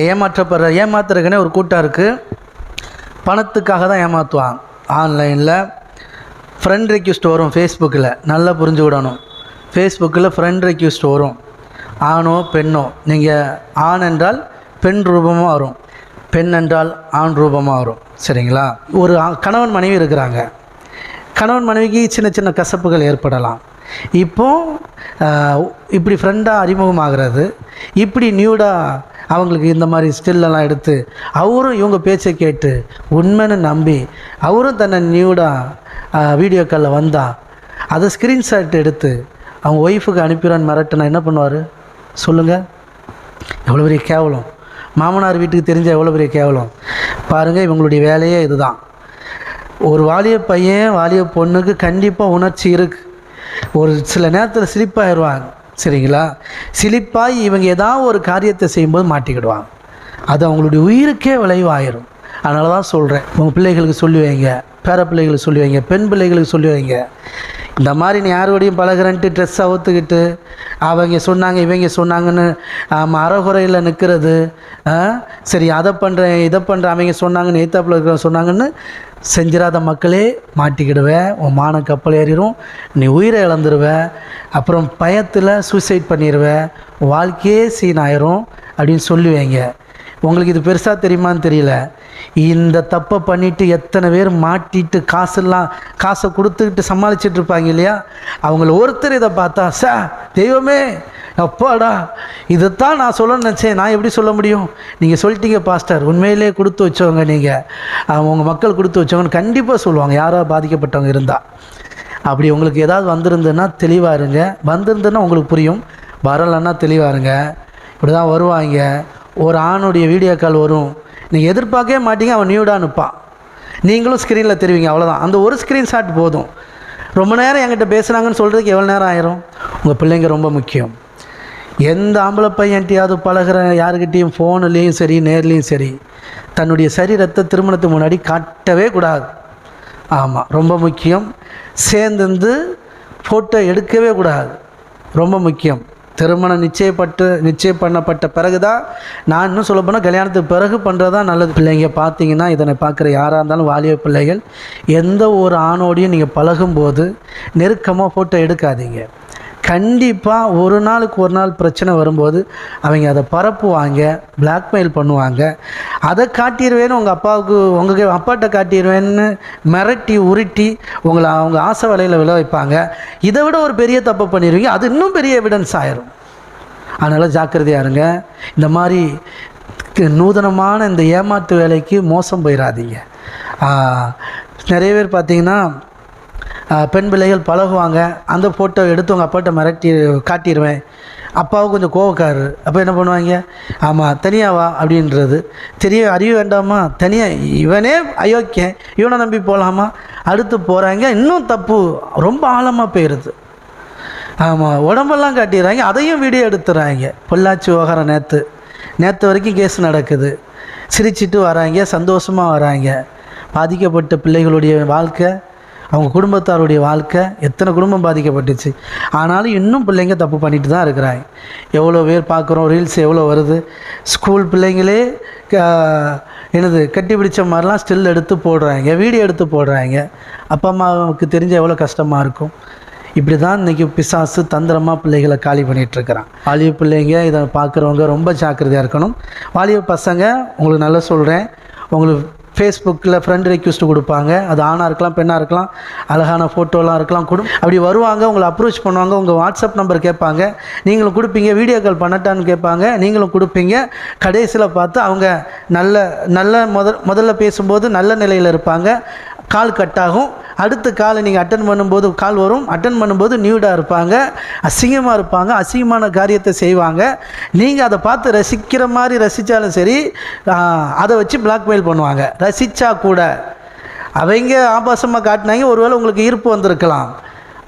ஏமாற்றப்படுற ஏமாத்துறதுக்குனே ஒரு கூட்டம் இருக்குது பணத்துக்காக தான் ஏமாற்றுவான் ஆன்லைனில் ஃப்ரெண்ட் ரெக்யூஸ்ட் வரும் ஃபேஸ்புக்கில் நல்லா புரிஞ்சு விடணும். ஃபேஸ்புக்கில் ஃப்ரெண்ட் ரெக்யூஸ்ட் வரும். ஆணோ பெண்ணோ நீங்கள் ஆண் என்றால் பெண் ரூபமாக வரும். பெண் என்றால் ஆண் ரூபமாக வரும். சரிங்களா? ஒரு ஆ- கணவன் மனைவி இருக்கிறாங்க. கணவன் மனைவிக்கு சின்ன சின்ன கசப்புகள் ஏற்படலாம். இப்போ இப்படி ஃப்ரெண்டாக அறிமுகமாகிறது இப்படி நியூடாக அவங்களுக்கு இந்த மாதிரி ஸ்டில்லெல்லாம் எடுத்து அவரும் இவங்க பேச்சை கேட்டு உண்மைன்னு நம்பி அவரும் தன்னை நியூடாக வீடியோ காலில் வந்தால் அதை ஸ்க்ரீன்ஷாட் எடுத்து அவங்க ஒய்ஃபுக்கு அனுப்பிடுறான்னு மிரட்டினா என்ன பண்ணுவார்? சொல்லுங்கள் எவ்வளோ பெரிய கேவலம். மாமனார் வீட்டுக்கு தெரிஞ்ச எவ்வளோ பெரிய கேவலம். பாருங்கள் இவங்களுடைய வேலையே இதுதான். ஒரு வாலிய பையன் வாலிய பொண்ணுக்கு கண்டிப்பாக உணர்ச்சி இருக்குது ஒரு சில நேரத்தில் சிலிப்பாயிடுவாங்க சரிங்களா? சிலிப்பாய் இவங்க ஏதாவது ஒரு காரியத்தை செய்யும்போது மாட்டிக்கிடுவாங்க. அது அவங்களுடைய உயிருக்கே விளைவாயிரும். அதனால தான் சொல்கிறேன் உங்கள் பிள்ளைகளுக்கு சொல்லி வைங்க. பேர பிள்ளைகளுக்கு சொல்லி வைங்க. பெண் பிள்ளைகளுக்கு சொல்லி வைங்க. இந்த மாதிரி நீ யாரோடையும் பழகிறன்ட்டு ட்ரெஸ் அவுத்துக்கிட்டு அவங்க சொன்னாங்க இவங்க சொன்னாங்கன்னு அறகுறையில் நிற்கிறது சரி அதை பண்ணுறேன் இதை பண்ணுறேன் அவங்க சொன்னாங்கன்னு எய்த்தாப்பில் இருக்கிற சொன்னாங்கன்னு செஞ்சிடாத மக்களே மாட்டிக்கிடுவேன் உன் மான கப்பல் ஏறிடும் நீ உயிரை இழந்துருவ அப்புறம் பயத்தில் சூசைட் பண்ணிடுவேன் வாழ்க்கையே சீன் ஆயிரும் அப்படின்னு சொல்லுவேங்க. உங்களுக்கு இது பெருசாக தெரியுமான்னு தெரியல. இந்த தப்பை பண்ணிட்டு எத்தனை பேர் மாட்டிட்டு காசெல்லாம் காசை கொடுத்துக்கிட்டு சமாளிச்சிட்ருப்பாங்க இல்லையா? அவங்கள ஒருத்தர் இதை பார்த்தா சா தெய்வமே அப்பாடா இதைத்தான் நான் சொல்லணும்னு நினச்சேன். நான் எப்படி சொல்ல முடியும்? நீங்கள் சொல்லிட்டீங்க பாஸ்டர். உண்மையிலே கொடுத்து வச்சவங்க நீங்கள் உங்கள் மக்கள் கொடுத்து வச்சவங்கன்னு கண்டிப்பாக சொல்லுவாங்க. யாரோ பாதிக்கப்பட்டவங்க இருந்தால் அப்படி உங்களுக்கு ஏதாவது வந்திருந்துன்னா தெளிவாக இருங்க. வந்திருந்துன்னா உங்களுக்கு புரியும். வரலைன்னா தெளிவாக இருங்க. இப்படி தான் வருவாங்க. ஒரு ஆணுடைய வீடியோ கால் வரும். நீங்கள் எதிர்பார்க்கவே மாட்டீங்க. அவன் நியூடாக நிற்பான் நீங்களும் ஸ்க்ரீனில் தெரிவிங்க. அவ்வளோதான் அந்த ஒரு ஸ்க்ரீன்ஷாட் போதும். ரொம்ப நேரம் என்கிட்ட பேசுகிறாங்கன்னு சொல்கிறதுக்கு எவ்வளோ நேரம் ஆயிரும்? உங்கள் பிள்ளைங்க ரொம்ப முக்கியம். எந்த ஆம்பளை பையன்ட்டையாவது பழகுற யாருக்கிட்டேயும் ஃபோன்லேயும் சரி நேர்லேயும் சரி தன்னுடைய சரீரத்தை திருமணத்துக்கு முன்னாடி காட்டவே கூடாது. ஆமாம் ரொம்ப முக்கியம். சேர்ந்துருந்து ஃபோட்டோ எடுக்கவே கூடாது. ரொம்ப முக்கியம். திருமணம் நிச்சயப்பட்டு நிச்சயம் பண்ணப்பட்ட பிறகு தான் நான் இன்னும் சொல்ல போனால் கல்யாணத்துக்கு பிறகு பண்ணுறது தான் நல்லது. பிள்ளைங்க பார்த்தீங்கன்னா இதனை பார்க்குற யாராக இருந்தாலும் வாலிப பிள்ளைகள் எந்த ஒரு ஆணோடையும் நீங்கள் பழகும்போது நெருக்கமாக ஃபோட்டோ எடுக்காதீங்க. கண்டிப்பாக ஒரு நாளுக்கு ஒரு நாள் பிரச்சனை வரும்போது அவங்க அதை பரப்புவாங்க பிளாக்மெயில் பண்ணுவாங்க. அதை காட்டிடுவேன்னு உங்கள் அப்பாவுக்கு உங்கள் அப்பாட்ட காட்டிடுவேன்னு மிரட்டி உருட்டி உங்களை அவங்க ஆசை வலையில் விழ வைப்பாங்க. இதை விட ஒரு பெரிய தப்பு பண்ணிடுவீங்க அது இன்னும் பெரிய எவிடன்ஸ் ஆயிரும். அதனால் ஜாக்கிரதையாக இருங்க. இந்த மாதிரி நூதனமான இந்த ஏமாத்து வேலைக்கு மோசம் போயிடாதீங்க நிறைய பேர் பார்த்தீங்கன்னா பெண் பிள்ளைகள் பழகுவாங்க. அந்த ஃபோட்டோ எடுத்து உங்கள் அப்பாட்ட மிரட்டி காட்டிடுவேன் அப்பாவும் கொஞ்சம் கோவக்காரரு. அப்போ என்ன பண்ணுவாங்க? ஆமாம் தனியாக வா அப்படின்றது. தெரிய அறிய வேண்டாமா? தனியாக இவனே அயோக்கியன். இவனை நம்பி போகலாமா அடுத்து போகிறாங்க இன்னும் தப்பு. ரொம்ப ஆழமாக போயிடுது ஆமாம் உடம்பெல்லாம் காட்டிடுறாங்க. அதையும் வீடியோ எடுத்துறாங்க. பொள்ளாச்சி விவகாரம் நேற்று நேற்று வரைக்கும் கேஸ் நடக்குது. சிரிச்சிட்டு வராங்க சந்தோஷமாக வராங்க. பாதிக்கப்பட்ட பிள்ளைகளுடைய வாழ்க்கை அவங்க குடும்பத்தாருடைய வாழ்க்கை எத்தனை குடும்பம் பாதிக்கப்பட்டுச்சு. ஆனாலும் இன்னும் பிள்ளைங்க தப்பு பண்ணிட்டு தான் இருக்கிறாங்க. எவ்வளோ பேர் பார்க்குறோம் ரீல்ஸ் எவ்வளோ வருது. ஸ்கூல் பிள்ளைங்களே க- என்னது கட்டி பிடிச்ச மாதிரிலாம் ஸ்டில் எடுத்து போடுறாங்க. வீடியோ எடுத்து போடுறாங்க. அப்பா அம்மாவுக்கு தெரிஞ்ச எவ்வளோ கஷ்டமாக இருக்கும். இப்படி தான் இன்றைக்கி பிசாசு தந்திரமாக பிள்ளைகளை காலி பண்ணிகிட்ருக்கிறான் வாலிப பிள்ளைங்க இதை பார்க்குறவங்க ரொம்ப ஜாக்கிரதையாக இருக்கணும். வாலிப பசங்க உங்களுக்கு நல்லா சொல்கிறேன் உங்களுக்கு ஃபேஸ்புக்கில் ஃப்ரெண்ட் ரெக்வஸ்ட் கொடுப்பாங்க. அது ஆணாக இருக்கலாம் பெண்ணாக இருக்கலாம் அழகான ஃபோட்டோலாம் இருக்கலாம் கொடு. அப்படி வருவாங்க உங்களை அப்ரோச் பண்ணுவாங்க உங்கள் வாட்ஸ்அப் நம்பர் கேட்பாங்க. நீங்களும் கொடுப்பீங்க வீடியோ கால் பண்ணட்டான்னு கேட்பாங்க. நீங்களும் கொடுப்பீங்க. கடைசியில் பார்த்து அவங்க நல்ல நல்ல முத முதல்ல பேசும்போது நல்ல நிலையில் இருப்பாங்க. கால் கட் ஆகும். அடுத்த காலை நீங்கள் அட்டன் பண்ணும்போது கால் வரும். அட்டன் பண்ணும்போது நியூடாக இருப்பாங்க. அசிங்கமாக இருப்பாங்க. அசிங்கமான காரியத்தை செய்வாங்க. நீங்கள் அதை பார்த்து ரசிக்கிற மாதிரி ரசித்தாலும் சரி அதை வச்சு பிளாக்மெயில் பண்ணுவாங்க. ரசித்தா கூட. அவங்க ஆபாசமாக காட்டினாங்க. ஒருவேளை உங்களுக்கு ஈர்ப்பு வந்திருக்கலாம்.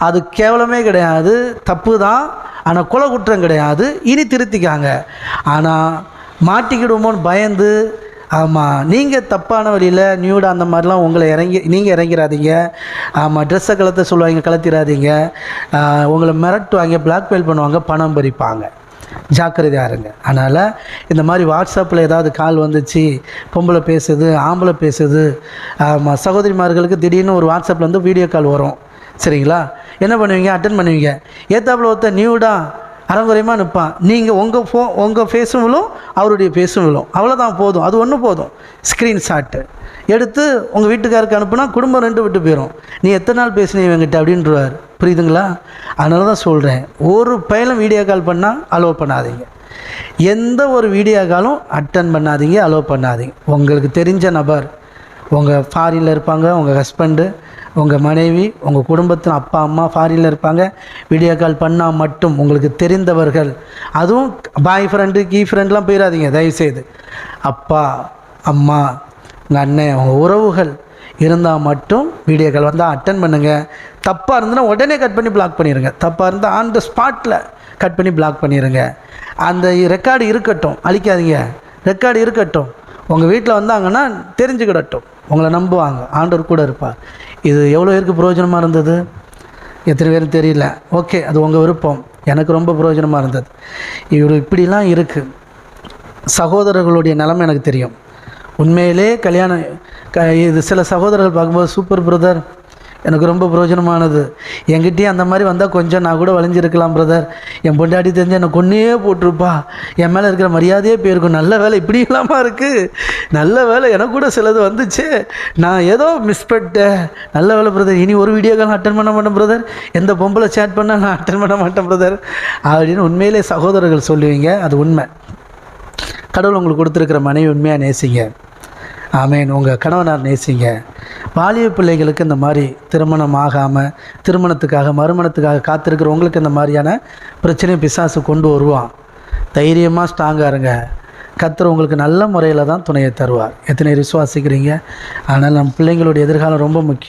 அது கேவலமே கிடையாது. தப்பு தான். ஆனால் கொலை குற்றம் கிடையாது. இனி திருத்திக்காங்க. ஆனால் மாட்டிக்கிடுமோன்னு பயந்து ஆமாம் நீங்கள் தப்பான வழியில் நியூடு அந்த மாதிரிலாம் உங்களை இறங்கி நீங்கள் இறங்கிறாதீங்க ஆமாம் ட்ரெஸ்ஸை கலத்த சொல்லுவாங்க கலத்திடாதீங்க உங்களை மிரட்டுவாங்க பிளாக்மெயில் பண்ணுவாங்க பணம் பறிப்பாங்க. ஜாக்கிரதையாக இருங்க அதனால் இந்த மாதிரி வாட்ஸ்அப்பில் ஏதாவது கால் வந்துச்சு பொம்பளை பேசுது ஆம்பளை பேசுது ஆமாம் சகோதரிமார்களுக்கு திடீர்னு ஒரு வாட்ஸ்அப்பில் வந்து வீடியோ கால் வரும். சரிங்களா? என்ன பண்ணுவீங்க? அட்டன் பண்ணுவீங்க. ஏத்தாப்பில் ஒருத்தர் நியூடா அறகுறையமாக நிற்பான். நீங்கள் உங்கள் ஃபோ உங்கள் ஃபேஸும் விழும் அவருடைய ஃபேஸும் விழும். அவ்வளோதான் போதும். அது ஒன்று போதும். ஸ்க்ரீன்ஷாட்டு எடுத்து உங்கள் வீட்டுக்காருக்கு அனுப்புனா குடும்பம் ரெண்டு விட்டு போயிடும் நீ எத்தனை நாள் பேசினீ இவங்கிட்ட அப்படின்றவார். புரியுதுங்களா? அதனால தான் சொல்கிறேன் ஒரு பையனும் வீடியோ கால் பண்ணால் அலோவ் பண்ணாதீங்க. எந்த ஒரு வீடியோ காலும் அட்டன் பண்ணாதீங்க அலோவ் பண்ணாதீங்க. உங்களுக்கு தெரிஞ்ச நபர் உங்கள் ஃபாரினில் இருப்பாங்க உங்கள் ஹஸ்பண்டு உங்கள் மனைவி உங்கள் குடும்பத்தின் அப்பா அம்மா ஃபாரினில் இருப்பாங்க. வீடியோ கால் பண்ணால் மட்டும் உங்களுக்கு தெரிந்தவர்கள். அதுவும் பாய் ஃப்ரெண்டு கீ ஃப்ரெண்ட்லாம் போயிடாதீங்க தயவுசெய்து. அப்பா அம்மா உங்கள் அண்ணன் உங்கள் உறவுகள் இருந்தால் மட்டும் வீடியோ கால் வந்தால் அட்டன் பண்ணுங்கள் தப்பாக இருந்ததுன்னா உடனே கட் பண்ணி பிளாக் பண்ணிடுங்க தப்பாக இருந்தால் ஆன் த ஸ்பாட்டில் கட் பண்ணி பிளாக் பண்ணிடுங்க அந்த ரெக்கார்டு இருக்கட்டும் அழிக்காதீங்க. ரெக்கார்டு இருக்கட்டும். உங்கள் வீட்டில் வந்தாங்கன்னா தெரிஞ்சுக்கிடட்டும். உங்களை நம்புவாங்க. ஆண்டவர் கூட இருப்பார். இது எவ்வளோ பேருக்கு பிரயோஜனமாக இருந்தது? எத்தனை பேருக்கு தெரியல. ஓகே அது உங்கள் விருப்பம். எனக்கு ரொம்ப பிரயோஜனமாக இருந்தது. இவர் இப்படிலாம் இருக்குது சகோதரர்களுடைய நிலமை எனக்கு தெரியும். உண்மையிலே கல்யாணம் க இது சில சகோதரர்கள் பார்க்கும்போது சூப்பர் பிரதர் எனக்கு ரொம்ப பிரயோஜனமானது. என்கிட்டயே அந்த மாதிரி வந்தால் கொஞ்சம் நான் கூட வளைஞ்சிருக்கலாம் பிரதர் என் பொண்டாட்டி தெரிஞ்சு என்னை கொன்னே போட்டிருப்பா. என் மேலே இருக்கிற மரியாதையே போயிருக்கும். நல்ல வேலை இப்படி இல்லாமல் இருக்குது நல்ல வேலை எனக்கு கூட சிலது வந்துச்சு. நான் ஏதோ மிஸ் பண்ணிட்டேன். நல்ல வேலை பிரதர் இனி ஒரு வீடியோ கால் அட்டன் பண்ண மாட்டேன் பிரதர் எந்த பொம்பளை சேட் பண்ணால் நான் அட்டன் பண்ண மாட்டேன் பிரதர் அப்படின்னு உண்மையிலே சகோதரர்கள் சொல்லுவீங்க. அது உண்மை. கடவுள் உங்களுக்கு கொடுத்துருக்கிற மனைவி உண்மையாக நேசிங்க. ஆமேன். உங்கள் கணவனார் நேசிங்க. வாலிப பிள்ளைகளுக்கு இந்த மாதிரி திருமணம் ஆகாமல் திருமணத்துக்காக மறுமணத்துக்காக காத்திருக்கிற உங்களுக்கு இந்த மாதிரியான பிரச்சனையை பிசாசு கொண்டு வருவான். தைரியமாக ஸ்ட்ராங்காக இருங்க. கத்துற உங்களுக்கு நல்ல முறையில் தான் துணையை தருவார். எத்தனை விசுவாசிக்கிறீங்க? ஆனால் நம்ம பிள்ளைங்களுடைய எதிர்காலம் ரொம்ப முக்கியம்.